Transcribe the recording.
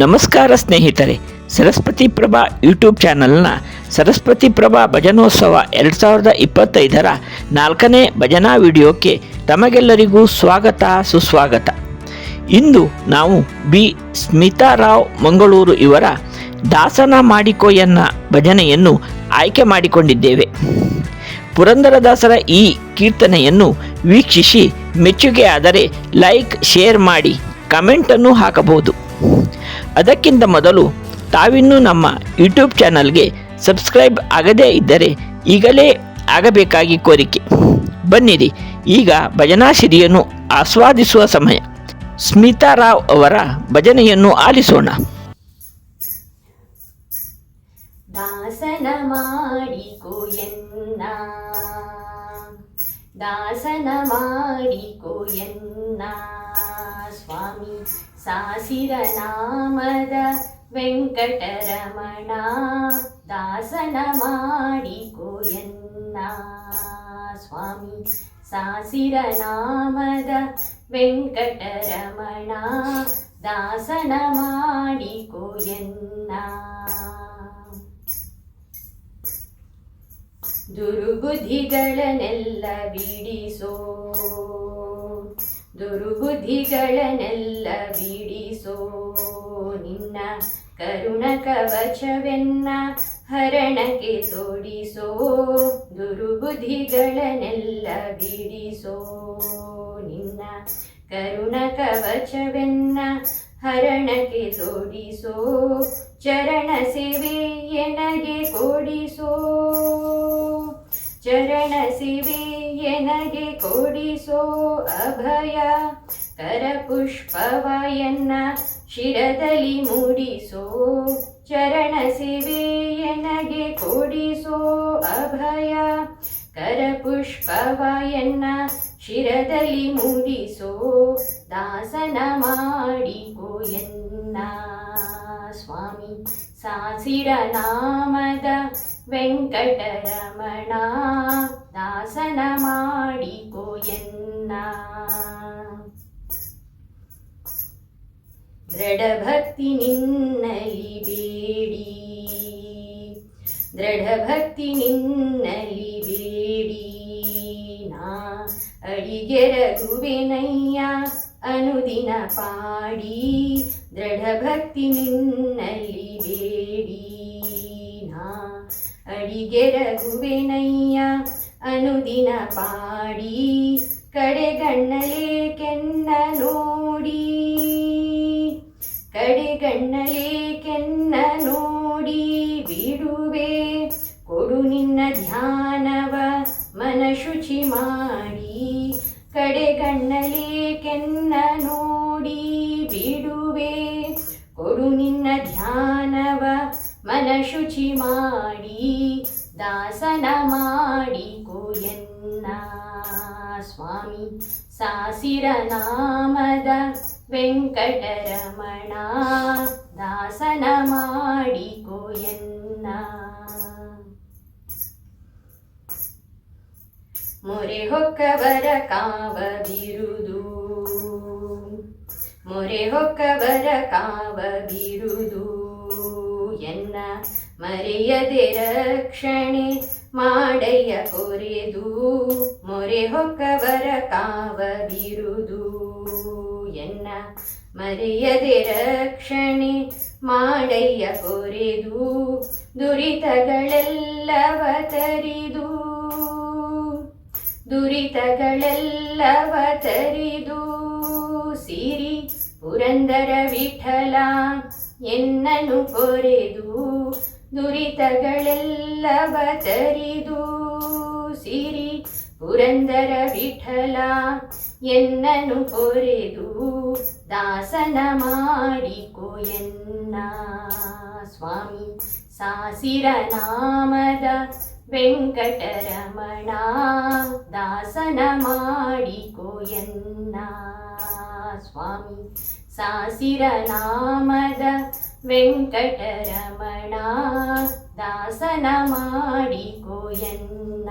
ನಮಸ್ಕಾರ ಸ್ನೇಹಿತರೆ, ಸರಸ್ವತಿ ಪ್ರಭಾ ಯೂಟ್ಯೂಬ್ ಚಾನಲ್ನ ಸರಸ್ವತಿ ಪ್ರಭಾ ಭಜನೋತ್ಸವ ಎರಡು ಸಾವಿರದ ಇಪ್ಪತ್ತೈದರ ನಾಲ್ಕನೇ ಭಜನಾ ವಿಡಿಯೋಕ್ಕೆ ತಮಗೆಲ್ಲರಿಗೂ ಸ್ವಾಗತ, ಸುಸ್ವಾಗತ. ಇಂದು ನಾವು ಬಿ. ಸ್ಮಿತಾ ರಾವ್ ಮಂಗಳೂರು ಇವರ ದಾಸನ ಮಾಡಿಕೋಯನ್ನ ಭಜನೆಯನ್ನು ಆಯ್ಕೆ ಮಾಡಿಕೊಂಡಿದ್ದೇವೆ. ಪುರಂದರದಾಸರ ಈ ಕೀರ್ತನೆಯನ್ನು ವೀಕ್ಷಿಸಿ ಮೆಚ್ಚುಗೆ ಆದರೆ ಲೈಕ್, ಶೇರ್ ಮಾಡಿ, ಕಮೆಂಟನ್ನು ಹಾಕಬಹುದು. ಅದಕ್ಕಿಂತ ಮೊದಲು ತಾವಿನ್ನೂ ನಮ್ಮ ಯೂಟ್ಯೂಬ್ ಚಾನಲ್ಗೆ ಸಬ್ಸ್ಕ್ರೈಬ್ ಆಗದೇ ಇದ್ದರೆ ಈಗಲೇ ಆಗಬೇಕಾಗಿ ಕೋರಿಕೆ. ಬನ್ನಿರಿ, ಈಗ ಭಜನಾ ಸಿರಿಯನ್ನು ಆಸ್ವಾದಿಸುವ ಸಮಯ. ಸ್ಮಿತಾ ರಾವ್ ಅವರ ಭಜನೆಯನ್ನು ಆಲಿಸೋಣ. ದಾಸನ ಮಾಡಿಕೋ ಎನ್ನ. ದಾಸನ ಮಾಡಿಕೋ ಎನ್ನ. ಸ್ವಾಮಿ ಸಾಸಿರ ನಾಮದ ವೆಂಕಟರಮಣ ದಾಸನ ಮಾಡಿಕೋ ಎನ್ನ. ಸ್ವಾಮಿ ಸಾಸಿರ ನಾಮದ ವೆಂಕಟರಮಣ ದಾಸನ ಮಾಡಿಕೋ ಎನ್ನ. ದುರುಬುದ್ಧಿಗಳನ್ನೆಲ್ಲ ಬಿಡಿಸೋ ದುರ್ಬುದ್ಧಿಗಳನ್ನೆಲ್ಲ ಬಿಡಿಸೋ ನಿನ್ನ ಕರುಣ ಕವಚವೆನ್ನ ಹರಣಕ್ಕೆ ತೋಡಿಸೋ ದುರ್ಬುದ್ಧಿಗಳನ್ನೆಲ್ಲ ಬಿಡಿಸೋ ನಿನ್ನ ಕರುಣ ಕವಚವೆನ್ನ ಹರಣಕ್ಕೆ ತೋಡಿಸೋ ಚರಣ ಸೇವೆ ಎನಗೆ ಕೊಡಿಸೋ, ಚರಣ ಸೇವೆ ಎನಗೆ ಕೊಡಿಸೋ ಅಭಯ, ಕರಪುಷ್ಪವಯನ್ನ ಶಿರದಲ್ಲಿ ಮೂಡಿಸೋ ಚರಣ ಎನಗೆ ಕೊಡಿಸೋ ಅಭಯ, ಕರಪುಷ್ಪವಯನ್ನ ಶಿರದಲ್ಲಿ ಮೂಡಿಸೋ ದಾಸನ ಮಾಡಿಕೋ ಎನ್ನ. ಸ್ವಾಮಿ, ಸಾಸಿರ ನಾಮದ ವೆಂಕಟರಮಣ. ದಾಸನ ಮಾಡಿಕೋ ಎನ್ನ. ದೃಢಭಕ್ತಿ ನಿನ್ನಲಿ ಬೇಡಿ. ದೃಢಭಕ್ತಿ ನಿನ್ನಲಿ ಬೇಡಿ. ನಾ ಅಡಿಗೆರಗುವೆನಯ್ಯ ಅನುದಿನ ಪಾಡಿ. ದೃಢಭಕ್ತಿ ನಿನ್ನಲ್ಲಿ ಬೇಡಿ. ನಾ ಅಡಿಗೆರಗುವೆನಯ್ಯ ಅನುದಿನ ಪಾಡಿ ಕಡೆಗಣ್ಣಲೆ ಕೆನ್ನ ನೋಡಿ. ಕಡೆಗಣ್ಣಲೆ ಕೆನ್ನ ನೋಡಿ ಬಿಡುವೆ, ಕೊಡು ನಿನ್ನ ಧ್ಯಾನವ ಮನ ಶುಚಿ ಮಾಡಿ. ಕಡೆಗಣ್ಣಲೆ ಕೆನ್ನ ನೋಡಿ ಬಿಡುವೆ, ಕೊಡು ನಿನ್ನ ಧ್ಯಾನವ ಮನ ಶುಚಿ ಮಾಡಿ. ದಾಸನ ಮಾಡಿಕೋ ಎನ್ನ. ಸ್ವಾಮಿ, ಸಾಸಿರ ನಾಮದ ವೆಂಕಟರಮಣ. ದಾಸನ ಮಾಡಿಕೋ ಎನ್ನ. ಮೊರೆ ಹೊಕ್ಕವರ ಕಾವದಿರುದು ಮೊರೆ ಹೊಕ್ಕವರ ಕಾವದಿರುದು ಎನ್ನ ಮರೆಯದೆ ರಕ್ಷಣೆ ಮಾಡಯ್ಯ ಕೊರೆದು, ಮೊರೆ ಹೊಕ್ಕವರ ಕಾವದಿರುದು. ಎನ್ನ ಮರೆಯದೆ ರಕ್ಷಣೆ ಮಾಡಯ್ಯ ಕೊರೆದು, ದುರಿತಗಳೆಲ್ಲವ ತರಿದು. ದುರಿತಗಳೆಲ್ಲವ ತರಿದು, ಸಿರಿ ಪುರಂದರ ವಿಠಲ ಎನ್ನನು ಕೊರೆದು. ದುರಿತಗಳೆಲ್ಲವ ಬಚರಿದು ಸಿರಿ ಪುರಂದರ ವಿಠಲ. ಎನ್ನನು ಕೊರೆದು ದಾಸನ ಮಾಡಿಕೋ ಎನ್ನ. ಸ್ವಾಮಿ, ಸಾಸಿರ ನಾಮದ ವೆಂಕಟರಮಣ. ದಾಸನ ಮಾಡಿಕೋ ಎನ್ನ. ಸ್ವಾಮಿ, ಸಾಸಿರ ನಾಮದ ವೆಂಕಟರಮಣ ದಾಸನ ಮಾಡಿಕೋ ಎನ್ನ.